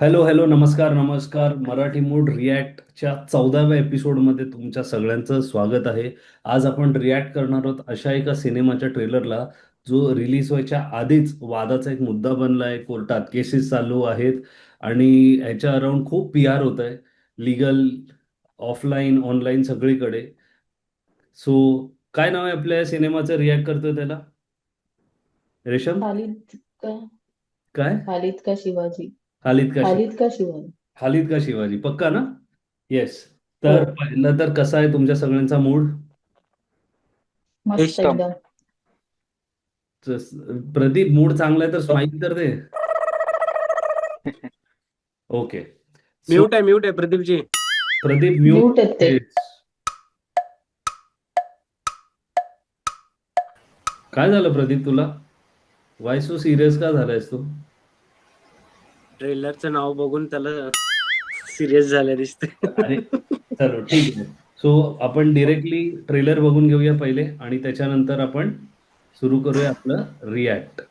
Hello hello नमस्कार नमस्कार. Marathi mood रिॲक्टच्या चौदाव्या एपिसोडमध्ये तुमच्या सगळ्यांचं स्वागत आहे. आज आपण रिॲक्ट करणार आहोत अशा एका सिनेमाच्या ट्रेलरला जो रिलीज व्हायच्या आधीच वादाचा एक मुद्दा बनला आहे कोर्टात केसेस चालू आहेत आणि ह्याच्या अराउंड खूप पी आर होत आहे. लिगल ऑफलाईन ऑनलाईन सगळीकडे. सो काय नाव आहे आपल्या या सिनेमाचं? रिॲक्ट करतोय त्याला. रेशम? खालिद का? काय? खालिद का शिवाजी? खालिद का खालिद का शिवाजी. खालिद का शिवाजी. पक्का ना? येस हो. तर पहिलं तर कसा आहे तुमच्या सगळ्यांचा मूड मस्त एकदम. प्रदीप मूड चांगला आहे तर स्माईल तर दे. ओके म्यूट आहे म्यूट आहे प्रदीपजी. प्रदीप म्यूट म्यूट आहेत ते. काय झालं प्रदीप तुला? वाय सो सिरियस का झालायस तू? ट्रेलरचं नाव बघून त्याला सिरियस झालं दिसते अरे चलो ठीक आहे. सो आपण डिरेक्टली ट्रेलर बघून घेऊया पहिले आणि त्याच्यानंतर आपण सुरू करूया आपलं रिॲक्ट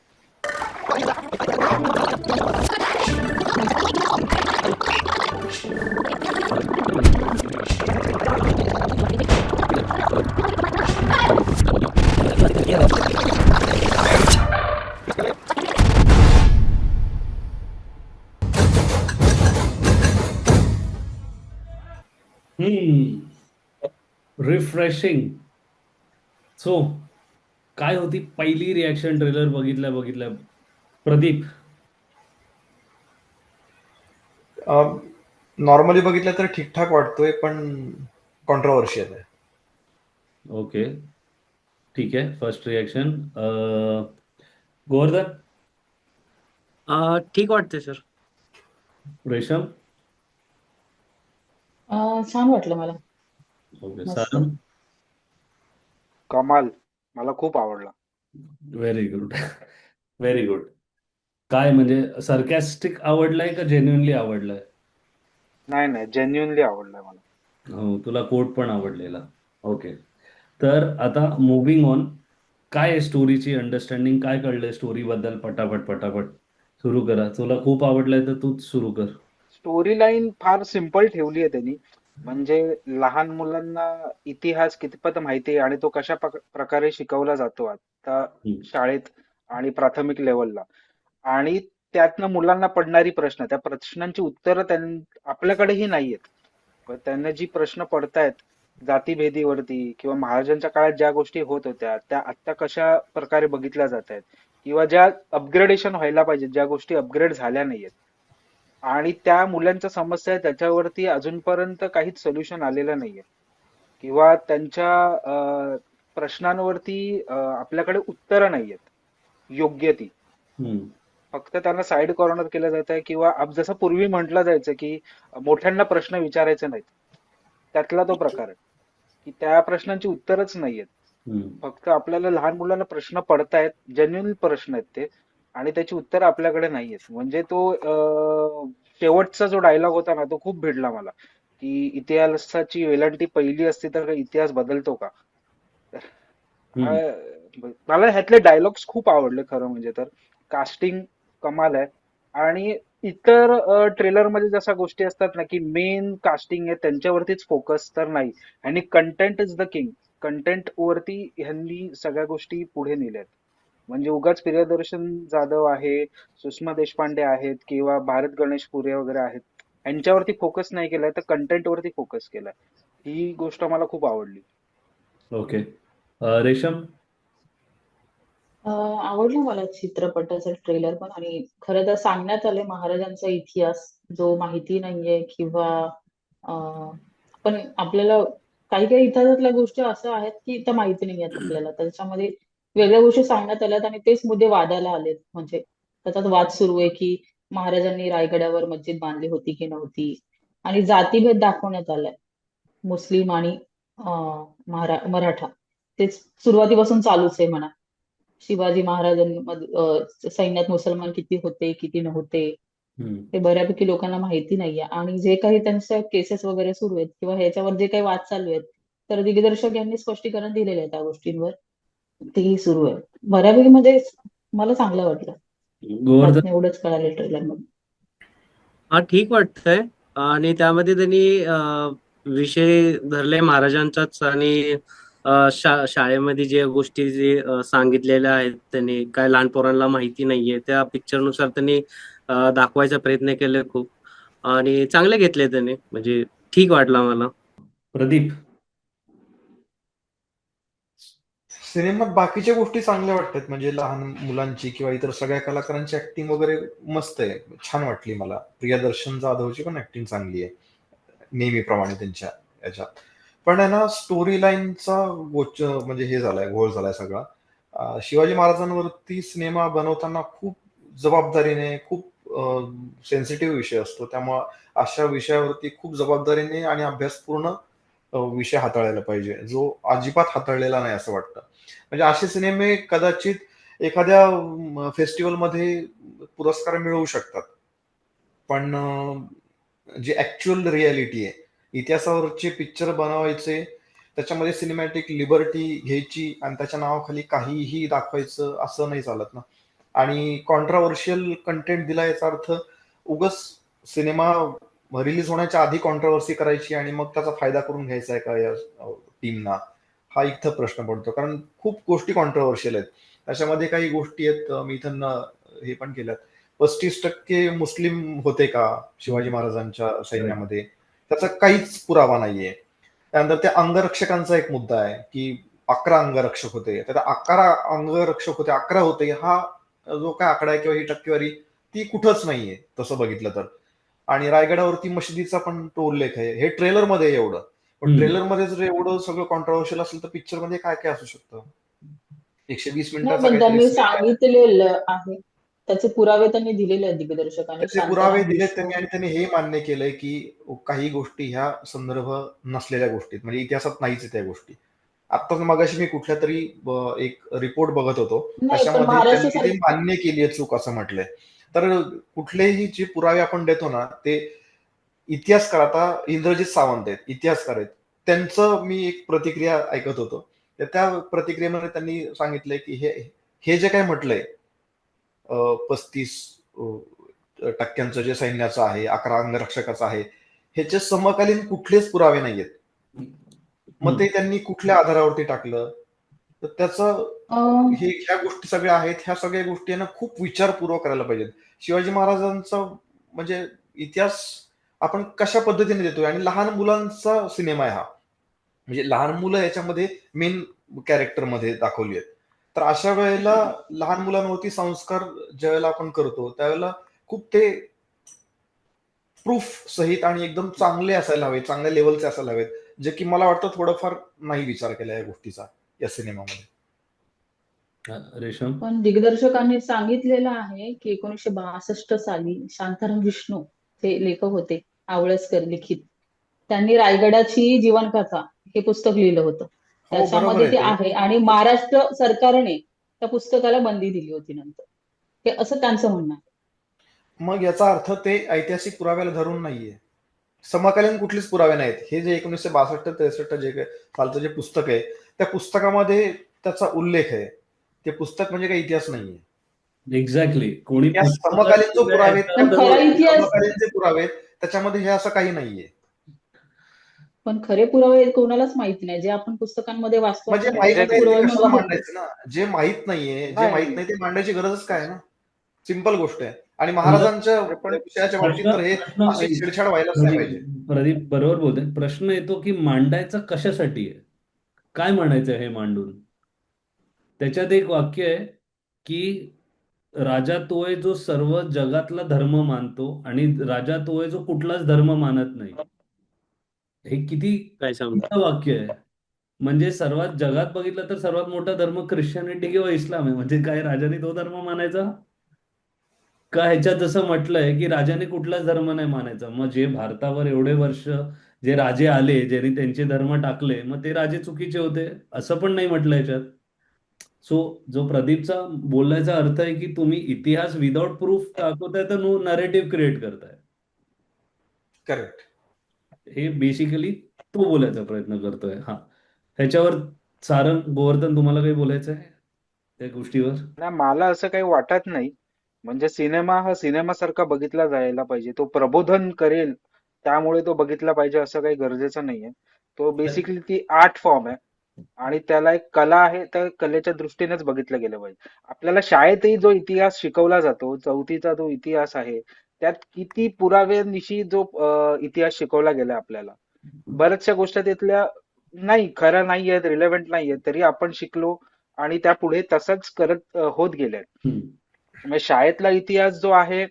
हम्म रिफ्रेशिंग सो काय होती पहिली रिॲक्शन ट्रेलर बघितल्या बघितल्या? प्रदीप. नॉर्मली बघितलं तर ठीकठाक वाटतोय पण कॉन्ट्रोवर्शियल आहे. ओके ठीक आहे फर्स्ट रिॲक्शन गोवर्धन? अं, ठीक वाटते सर रेशम? अं, छान वाटलं मला. ओके मस्त. सारंग कमाल. मला खूप आवडला. व्हेरी गुड व्हेरी गुड काय म्हणजे सरकॅस्टिक आवडलाय का जेन्युनली आवडलाय? नाही नाही. जेन्युनली आवडलाय मला. हो तुला कोट पण आवडलेला. ओके तर आता मुव्हिंग ऑन काय आहे स्टोरीची अंडरस्टँडिंग काय कळलंय स्टोरी बद्दल? पटापट पटापट. सुरू करा. तुला खूप आवडलंय तर तूच सुरू कर. स्टोरी लाईन फार सिंपल ठेवली आहे त्यांनी. म्हणजे लहान मुलांना इतिहास कितपत माहिती आहे आणि तो कशा प्रक- प्रकारे शिकवला जातो आता. शाळेत आणि प्राथमिक लेवलला आणि त्यातनं मुलांना पडणारी प्रश्न त्या प्रश्नांची उत्तरं आपल्याकडेही नाहीयेत. पण त्यांना जी प्रश्न पडतायत जातीभेदीवरती किंवा महाराजांच्या काळात ज्या गोष्टी होत होत्या त्या आत्ता कशा प्रकारे बघितल्या जात आहेत किंवा ज्या अपग्रेडेशन व्हायला पाहिजे ज्या गोष्टी अपग्रेड झाल्या नाहीयेत आणि त्या मुलांच्या समस्या त्याच्यावरती अजूनपर्यंत काहीच सोल्युशन आलेलं नाहीये. किंवा त्यांच्या प्रश्नांवरती आपल्याकडे उत्तरं नाहीयेत. योग्य ती. फक्त त्यांना साईड कॉर्नर केलं जात आहे किंवा जसं पूर्वी म्हटलं जायचं की मोठ्यांना प्रश्न विचारायचे नाहीत. त्यातला तो प्रकार आहे. की त्या प्रश्नांची उत्तरच नाहीयेत. फक्त आपल्याला लहान मुलांना प्रश्न पडतायत जेन्युन प्रश्न आहेत ते. आणि त्याची उत्तर आपल्याकडे नाहीयेत. म्हणजे तो शेवटचा जो डायलॉग होता ना तो खूप भिडला मला. की इतिहासाची वेलांटी पहिली असती तर इतिहास बदलतो का? मला ह्यातले डायलॉग्स खूप आवडले खरं म्हणजे तर. कास्टिंग कमाल आहे. आणि इतर ट्रेलरमध्ये जशा गोष्टी असतात ना की मेन कास्टिंग आहे त्यांच्यावरतीच फोकस तर नाही. आणि content is the king content वरती ह्यांनी सगळ्या गोष्टी पुढे नेल्यात. म्हणजे उगाच प्रियदर्शन जाधव आहे सुषमा देशपांडे आहेत किंवा भारत गणेश पुरे वगैरे आहेत यांच्यावरती फोकस नाही केलाय तर कंटेंट वरती फोकस केलाय. ही गोष्ट मला खूप आवडली. ओके रेशम? आवडलं मला चित्रपटाचं ट्रेलर पण आणि खरं तर सांगण्यात आलंय महाराजांचा इतिहास जो माहिती नाहीये किंवा पण आपल्याला काही काही इतिहासातल्या गोष्टी अशा आहेत की त्या माहिती नाही आहेत आपल्याला. त्याच्यामध्ये वेगळ्या गोष्टी सांगण्यात आल्यात आणि तेच मुद्दे वादाला आलेत. म्हणजे त्याच्यात वाद सुरू आहे की महाराजांनी रायगडावर मस्जिद बांधली होती की नव्हती? आणि जातीभेद दाखवण्यात आलाय. मुस्लिम आणि मराठा. तेच सुरुवातीपासून चालूच आहे म्हणा. शिवाजी महाराजांमध्ये सैन्यात मुसलमान किती होते किती नव्हते. हे बऱ्यापैकी लोकांना माहिती नाहीये. आणि जे काही त्यांच्या केसेस वगैरे सुरू आहेत किंवा ह्याच्यावर जे काही वाद चालू आहेत तर दिग्दर्शक यांनी स्पष्टीकरण दिलेलं आहे त्या गोष्टींवर. तेही सुरू आहे. बऱ्यापैकी म्हणजे मला चांगलं वाटलं. एवढंच कळालं ट्रेलरमध्ये हा ठीक वाटतंय. आणि त्यामध्ये त्यांनी विषय धरले महाराजांचाच आणि शाळेमध्ये जे गोष्टी जे सांगितलेल्या आहेत त्यांनी काय लहान पोरांना माहिती नाहीये त्या पिक्चरनुसार त्यांनी दाखवायचा प्रयत्न केले खूप. आणि चांगले घेतले त्यांनी म्हणजे ठीक वाटला मला प्रदीप. सिनेमात बाकीच्या गोष्टी चांगल्या वाटतात म्हणजे लहान मुलांची किंवा इतर सगळ्या कलाकारांची ऍक्टिंग वगैरे मस्त आहे. छान वाटली मला. प्रियदर्शन जाधवची पण ऍक्टिंग चांगली आहे. नेहमीप्रमाणे त्यांच्या याच्यात. पण आहे ना स्टोरी लाईनचा गोच म्हणजे हे झालाय घोळ झालाय सगळा. शिवाजी महाराजांवरती सिनेमा बनवताना खूप जबाबदारीने खूप सेन्सिटिव्ह विषय असतो. त्यामुळं अशा विषयावरती खूप जबाबदारीने आणि अभ्यासपूर्ण विषय हाताळायला पाहिजे. जो अजिबात हाताळलेला नाही असं वाटतं. म्हणजे असे सिनेमे कदाचित एखाद्या फेस्टिवलमध्ये पुरस्कार मिळवू शकतात. पण जे जी ऍक्च्युअल रियालिटी आहे इतिहासावरचे पिक्चर बनवायचे त्याच्यामध्ये सिनेमॅटिक लिबर्टी घ्यायची आणि त्याच्या नावाखाली काहीही दाखवायचं असं नाही चालत ना. आणि कॉन्ट्रावर्शियल कंटेंट दिला याचा अर्थ उगस सिनेमा रिलीज होण्याच्या आधी कॉन्ट्रावर्सी करायची आणि मग त्याचा फायदा करून घ्यायचा आहे का या टीमना हा इथं प्रश्न पडतो. कारण खूप गोष्टी कॉन्ट्रोवर्शियल आहेत. त्याच्यामध्ये काही गोष्टी आहेत मी इथं हे पण केल्यात. पस्तीस टक्के मुस्लिम होते का शिवाजी महाराजांच्या सैन्यामध्ये? त्याचा काहीच पुरावा नाहीये. त्यानंतर त्या अंगरक्षकांचा एक मुद्दा आहे की अकरा अंगरक्षक होते. तर अकरा अंगरक्षक होते अकरा होते हा जो काय आकडा आहे किंवा ही टक्केवारी ती कुठंच नाहीये तसं बघितलं तर. आणि रायगडावरती मशिदीचा पण तो उल्लेख आहे. हे ट्रेलरमध्ये आहे एवढं. पण. ट्रेलरमध्ये जर एवढं सगळं कॉन्ट्रोवर्शियल असेल तर पिक्चरमध्ये काय काय असू शकतं एकशे वीस मिनिटाचा त्यांनी आहे. सांगितलेलं आहे त्याचे पुरावे त्यांनी दिलेले आहेत दिग्दर्शकांनी पुरावे विष्णू त्यांनी आणि त्यांनी हे मान्य केलंय की काही गोष्टी ह्या संदर्भ नसलेल्या गोष्टी आहेत. म्हणजे इतिहासात नाहीच त्या गोष्टी आत्ताच मगाशी मी कुठल्या तरी एक रिपोर्ट बघत होतो त्याच्यामध्ये त्यांनी मान्य केली आहे चूक असं म्हटलंय तर कुठलेही जे पुरावे आपण देतो ना ते इतिहासकार आता इंद्रजित सावंत आहेत इतिहासकार आहेत. त्यांचं मी एक प्रतिक्रिया ऐकत होतो. तर त्या प्रतिक्रियेमध्ये त्यांनी सांगितलंय की हे हे जे काय म्हटलंय पस्तीस टक्क्यांचं जे सैन्याचं आहे अकरा अंगरक्षकाचं आहे ह्याचे समकालीन कुठलेच पुरावे नाहीयेत. मग ते त्यांनी कुठल्या आधारावरती टाकलं? तर त्याचं हे ह्या गोष्टी सगळ्या आहेत ह्या सगळ्या गोष्टी आहे ना खूप विचारपूर्वक करायला पाहिजेत. शिवाजी महाराजांचा म्हणजे इतिहास आपण कशा पद्धतीने देतोय? आणि लहान मुलांचा सिनेमा आहे हा. म्हणजे लहान मुलं याच्यामध्ये मेन कॅरेक्टरमध्ये दाखवली आहेत. तर अशा वेळेला लहान मुलांवरती संस्कार ज्यावेळेला आपण करतो त्यावेळेला खूप ते प्रूफ सहित आणि एकदम चांगले असायला हवेत चांगल्या लेवलचे असायला हवेत जे की मला वाटतं थोडंफार नाही विचार केला या गोष्टीचा या सिनेमामध्ये. रेशम? पण दिग्दर्शकांनी सांगितलेलं आहे की एकोणीसशे बासष्ट साली शांताराम विष्णू हे लेखक होते. आवळसकर लिखित. त्यांनी रायगडाची जीवनकथा हे पुस्तक लिहिलं होतं. हो त्याच्यामध्ये आहे ते. आहे. आणि महाराष्ट्र सरकारने त्या पुस्तकाला बंदी दिली होती नंतर. हे असं त्यांचं म्हणणं आहे. मग याचा अर्थ ते ऐतिहासिक पुराव्याला धरून नाहीये. समकालीन कुठलेच पुरावे नाहीत. हे जे एकोणीसशे बासष्ट त्रेसष्ट जे सालचं जे पुस्तक आहे त्या पुस्तकामध्ये त्याचा उल्लेख आहे. ते पुस्तक म्हणजे काही इतिहास नाहीये. एक्झॅक्टली कोणी समकालीन जो पुरावे पुरावे त्याच्यामध्ये हे असं काही नाहीये. पण खरे पुरावे कोणालाच माहिती नाही. जे आपण पुस्तकांमध्ये वाचतो म्हणजे माहीत ना? जे माहीत नाहीये जे नाही. माहीत नाही ते मांडायची गरजच काय ना? सिंपल गोष्ट आहे. आणि महाराजांच्या विषयाच्या बाबतीत तर हे अशी छेडछाड व्हायलाच नाही पाहिजे. प्रदीप प्रदीप बरोबर बोलतोय. प्रश्न येतो की मांडायचं कशासाठी आहे? काय म्हणायचं हे मांडून? त्याच्यात एक वाक्य आहे की राजा तोय जो सर्व जगातला धर्म मानतो आणि राजा तोय जो कुठलाच धर्म मानत नाही. हे किती काय मोठं वाक्य आहे. म्हणजे सर्वात जगात बघितलं तर सर्वात मोठा धर्म ख्रिश्चनिटी किंवा इस्लाम आहे. म्हणजे काय राजाने तो धर्म मानायचा? का ह्याच्यात जसं म्हटलंय की राजाने कुठलाच धर्म नाही मानायचा? मग जे भारतावर एवढे वर्ष जे राजे आले ज्यांनी त्यांचे धर्म टाकले मग ते राजे चुकीचे होते? असं पण नाही म्हटलं याच्यात सो जो प्रदीपचा बोलण्याचा अर्थ आहे की तुम्ही इतिहास विदाउट प्रूफ दाखवताय तर नो नरेटिव्ह क्रिएट करताय. करेक्ट हे बेसिकली तो बोलायचा प्रयत्न करतोय. हा. ह्याच्यावर सारंग गोवर्धन तुम्हाला काही बोलायचं आहे? त्या गोष्टीवर? ना मला असं काही वाटत नाही. म्हणजे सिनेमा हा सिनेमासारखा बघितला जायला पाहिजे. तो प्रबोधन करेल त्यामुळे तो बघितला पाहिजे असं काही गरजेचं नाहीये. तो बेसिकली ती आर्ट फॉर्म आहे. आणि त्याला एक कला आहे त्या कलेच्या दृष्टीनेच बघितलं गेलं पाहिजे. आपल्याला शाळेतही जो इतिहास शिकवला जातो चौथीचा जो इतिहास आहे त्यात किती पुराव्यानिशी जो अं, इतिहास शिकवला गेला आपल्याला. बऱ्याचशा गोष्टी तिथल्या नाही खऱ्या नाहीयेत रिलेव्हंट नाहीयेत तरी आपण शिकलो आणि त्या पुढे तसंच करत अं, होत गेले हम्म. म्हणजे शाळेतला इतिहास जो आहे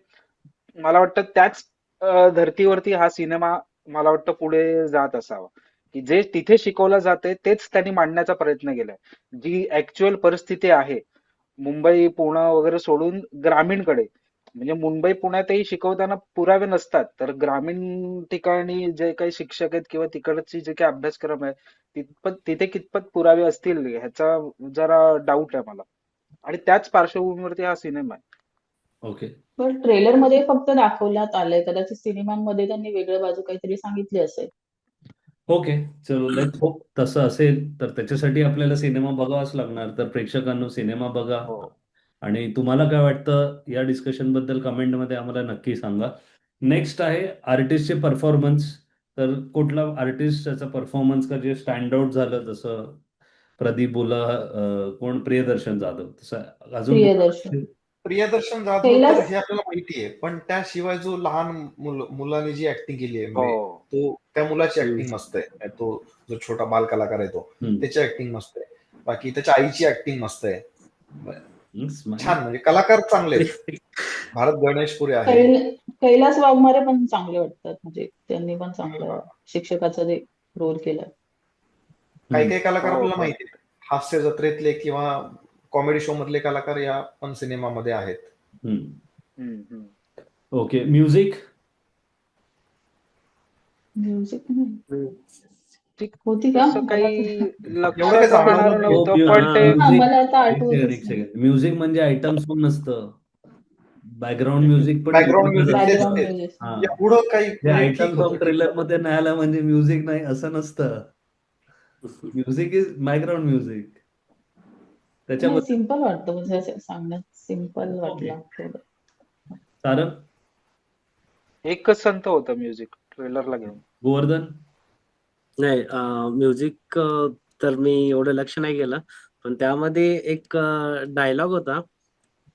मला वाटतं त्याच अं, धर्तीवरती हा सिनेमा मला वाटतं पुढे जात असावा. की जे तिथे शिकवलं जाते तेच त्यांनी मांडण्याचा प्रयत्न केलाय. जी ऍक्च्युअल परिस्थिती आहे मुंबई पुणे वगैरे सोडून ग्रामीणकडे म्हणजे मुंबई पुण्यातही शिकवताना पुरावे नसतात तर ग्रामीण ठिकाणी जे काही शिक्षक आहेत किंवा तिकडची जे काही अभ्यासक्रम आहे तितपत तिथे कितपत पुरावे असतील ह्याचा जरा डाऊट आहे मला. आणि त्याच पार्श्वभूमीवरती हा सिनेमा आहे. ओके. पण ट्रेलरमध्ये फक्त दाखवण्यात आलंय कदाचित सिनेमांमध्ये त्यांनी वेगळं बाजू काहीतरी सांगितली असेल. ओके चलो लेट्स होप तसं असेल तर त्याच्यासाठी आपल्याला सिनेमा बघावाच लागणार. तर प्रेक्षकांनो सिनेमा बघा. हो. आणि तुम्हाला काय वाटतं या डिस्कशनबद्दल कमेंटमध्ये आम्हाला नक्की सांगा. नेक्स्ट आहे आर्टिस्टचे परफॉर्मन्स तर कुठला आर्टिस्ट त्याचा परफॉर्मन्स का जे स्टँड आउट झालं? जसं प्रदीप बोला अं, कोण? प्रियदर्शन जाधव. तसं अजून प्रियदर्शन. प्रियदर्शन जाधव पहिलाच- हे आपल्याला माहिती आहे पण त्याशिवाय जो लहान मुल मुलाने जी ऍक्टिंग केली आहे म्हणजे हो तो त्या मुलाची ऍक्टिंग मस्त आहे. तो जो छोटा बाल कलाकार आहे तो. त्याची ऍक्टिंग मस्त आहे. बाकी त्याच्या आईची ऍक्टिंग मस्त आहे. छान म्हणजे कलाकार चांगले आहेत. भारत गणेशपुरे आहे. कैल कैलास वाघमारे पण चांगले वाटतात. म्हणजे त्यांनी पण चांगलं शिक्षकाचा जे रोल केलाय काही काही कलाकार हो, आपल्याला हो. माहिती हास्य जत्रेतले किंवा कॉमेडी शो मधले कलाकार या पण सिनेमामध्ये आहेत. Okay music music. होती का? काही लक्षात राहणार नव्हतं. हो, पण ते हा, मला आता एक सेकंड एक आठवतच नाही. सेकंड म्युझिक म्हणजे आयटम सॉन्ग नसतं. बॅकग्राऊंड म्युझिक पण Background music. हा या पुढं काही आयटम सॉन्ग ट्रेलरमध्ये नाही आला म्हणजे म्युझिक नाही असं नसतं. म्युझिक इज बॅकग्राऊंड म्युझिक त्याच्यामध्ये सिंपल वाटतं म्हणजे असं सांगण्यात सिंपल वाटलं. थोडं. सारंग एकच संत होतं म्युझिक ट्रेलरला घेऊन. गोवर्धन? नाही म्युझिक तर मी एवढं लक्ष नाही केलं. पण त्यामध्ये एक डायलॉग होता.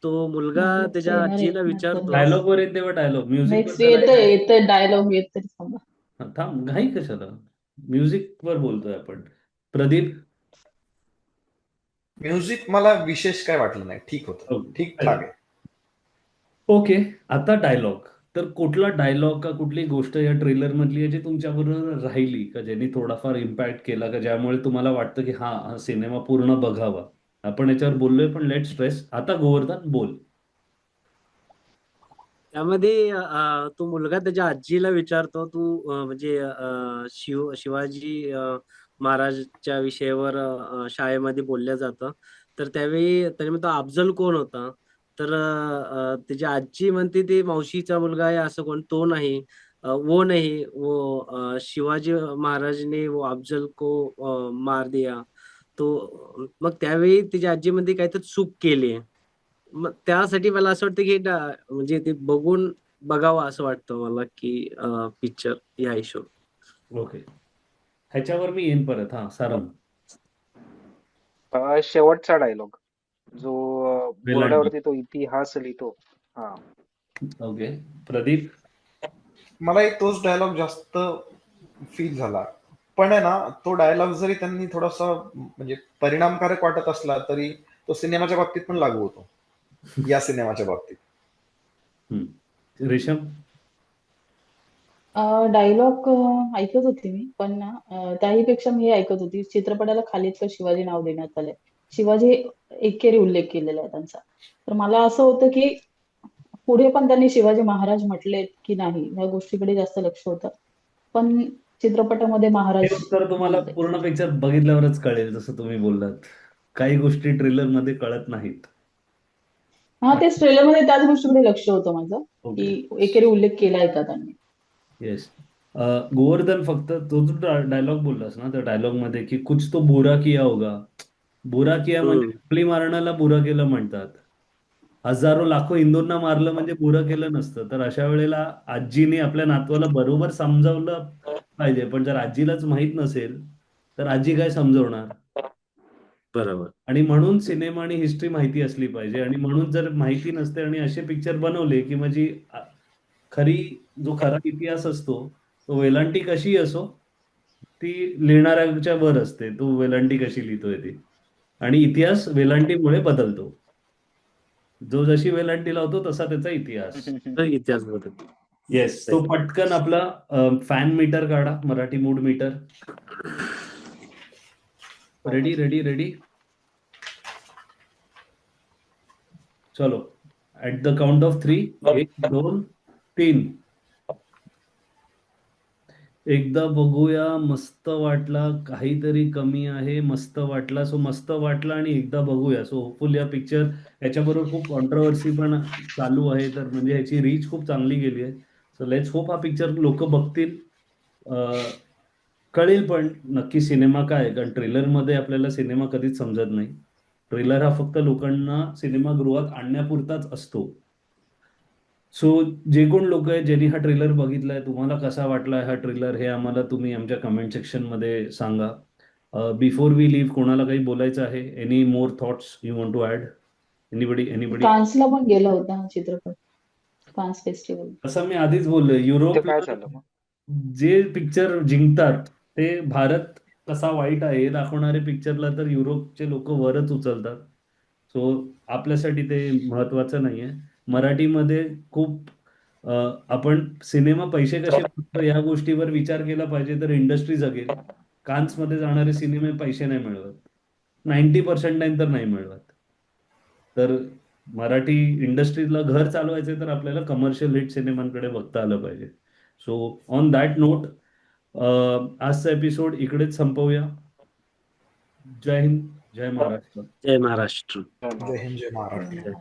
तो मुलगा मला त्याच्या आजीला विचारतो. डायलॉग वर येत तेव्हा डायलॉग. Music dialogue. येत तरी थांबा. थांब घाई कशाला? म्युझिक वर बोलतोय आपण. प्रदीप? म्युझिक मला विशेष काय वाटलं नाही. ठीक होतं. ओके. ठीक ठाक आहे. ओके आता डायलॉग. तर कुठला डायलॉग का कुठली गोष्ट या ट्रेलर मधली आहे जी तुमच्याबरोबर राहिली? का ज्यांनी थोडाफार इम्पॅक्ट केला का ज्यामुळे तुम्हाला वाटतं की हा हा सिनेमा पूर्ण बघावा? आपण याच्यावर बोललोय पण लेट स्ट्रेस आता गोवर्धन बोल. त्यामध्ये तो मुलगा त्याच्या आजीला विचारतो तू म्हणजे शिव शिवाजी महाराजच्या विषयावर शाळेमध्ये बोलल्या जातं. तर त्यावेळी त्याने म्हणतो अफजल कोण होता? तर त्याची आजी म्हणते ते मावशीचा मुलगा आहे असं कोण? तो नाही. वो नहीं. वो शिवाजी महाराज ने वो अफजल को मार दिया. तो मग त्यावेळी त्याची आजी म्हणते काहीतरी चूक केली मग त्यासाठी मला असं वाटतं की म्हणजे ते बघून बघावं असं वाटतं मला की पिक्चर या हिशोब ओके. ह्याच्यावर मी येईन परत हा सारंग. अं, शेवटचा डायलॉग जो. बोर्डावरती तो इतिहास लिहितो. हा. ओके. प्रदीप? मला एक तोच डायलॉग जास्त फील झाला. पण आहे ना तो डायलॉग जरी त्यांनी थोडासा म्हणजे परिणामकारक वाटत असला तरी तो सिनेमाच्या बाबतीत पण लागू होतो. या सिनेमाच्या बाबतीत. रेशम? डायलॉग ऐकत होती मी पण ना अं, त्याहीपेक्षा मी हे ऐकत होती. चित्रपटाला खालीतलं शिवाजी नाव देण्यात आलंय. शिवाजी एकेरी उल्लेख केलेला आहे त्यांचा. तर मला असं होतं की पुढे पण त्यांनी शिवाजी महाराज म्हटलेत की नाही या गोष्टीकडे जास्त लक्ष होतं. पण चित्रपटामध्ये महाराज उत्तर तुम्हाला. पूर्ण पिक्चर बघितल्यावरच कळेल जसं तुम्ही बोललात. काही गोष्टी ट्रेलरमध्ये कळत नाहीत. हा तेच ट्रेलरमध्ये त्याच गोष्टीकडे लक्ष होतं माझं की एकेरी उल्लेख केलाय का त्यांनी. येस गोवर्धन फक्त तो जो डायलॉग बोललास ना त्या डायलॉगमध्ये की कुछ तो बुरा किया होगा. बुरा किया म्हणजे हम्म. आपली मारण्याला बुरा केलं म्हणतात. हजारो लाखो हिंदूंना मारलं म्हणजे बुरं केलं नसतं. तर अशा वेळेला आजीने आपल्या नातवाला बरोबर समजावलं पाहिजे. पण जर आजीलाच माहीत नसेल तर आजी काय समजवणार? बरोबर. आणि म्हणून सिनेमा आणि हिस्ट्री माहिती असली पाहिजे. आणि म्हणून जर माहिती नसते आणि असे पिक्चर बनवले की माझी आ- खरी जो खरा इतिहास असतो तो वेलांटी कशी असो ती लिहिणाऱ्याच्या वर असते. तो वेलांटी कशी लिहितोय ती. आणि इतिहास वेलांटीमुळे बदलतो. जो जशी वेलांटी लावतो तसा त्याचा इतिहास. इतिहास बदल येस तो पटकन आपला फॅन मीटर काढा Marathi mood meter ready ready ready चलो. At the count of three एक दोन तीन. एकदा बघूया मस्त वाटला काहीतरी कमी आहे मस्त वाटला. सो मस्त वाटला आणि एकदा बघूया. सो होपफुल या पिक्चर याच्याबरोबर खूप कॉन्ट्रोवर्सी पण चालू आहे. तर म्हणजे याची रीच खूप चांगली गेली आहे. सो लेट्स होप हा पिक्चर लोक बघतील. कळेल पण नक्की सिनेमा काय कारण ट्रेलरमध्ये आपल्याला सिनेमा कधीच समजत नाही. ट्रेलर हा फक्त लोकांना सिनेमागृहात आणण्यापुरताच असतो. सो जे कोण लोक आहेत ज्यांनी हा ट्रेलर बघितलाय तुम्हाला कसा वाटलाय हा ट्रेलर हे आम्हाला तुम्ही आमच्या कमेंट सेक्शनमध्ये सांगा. बिफोर वी लिव्ह कोणाला काही बोलायचं आहे? Any more thoughts you want to add anybody anybody कान्सला पण गेला होता हा चित्रपट. कान्स फेस्टिवल असं मी आधीच बोललोय ते युरोप काय झालं मग? जे पिक्चर जिंकतात ते भारत कसा वाईट आहे हे दाखवणारे पिक्चरला तर युरोपचे लोक वरच उचलतात. सो आपल्यासाठी ते महत्वाचं नाहीये. मराठीमध्ये खूप आपण सिनेमा पैसे कसे बनवतो या गोष्टीवर विचार केला पाहिजे तर इंडस्ट्री जगेल कान्समध्ये जाणारे सिनेमे पैसे नाही मिळवत नाईन्टी पर्सेंट टाइम तर नाही मिळवत तर मराठी इंडस्ट्रीला घर चालवायचे तर आपल्याला कमर्शियल हिट सिनेमांकडे बघता आलं पाहिजे. सो ऑन दॅट नोट आजचा एपिसोड इकडेच संपवूया. जय हिंद जय महाराष्ट्र. जय महाराष्ट्र. जय हिंद जय महाराष्ट्र.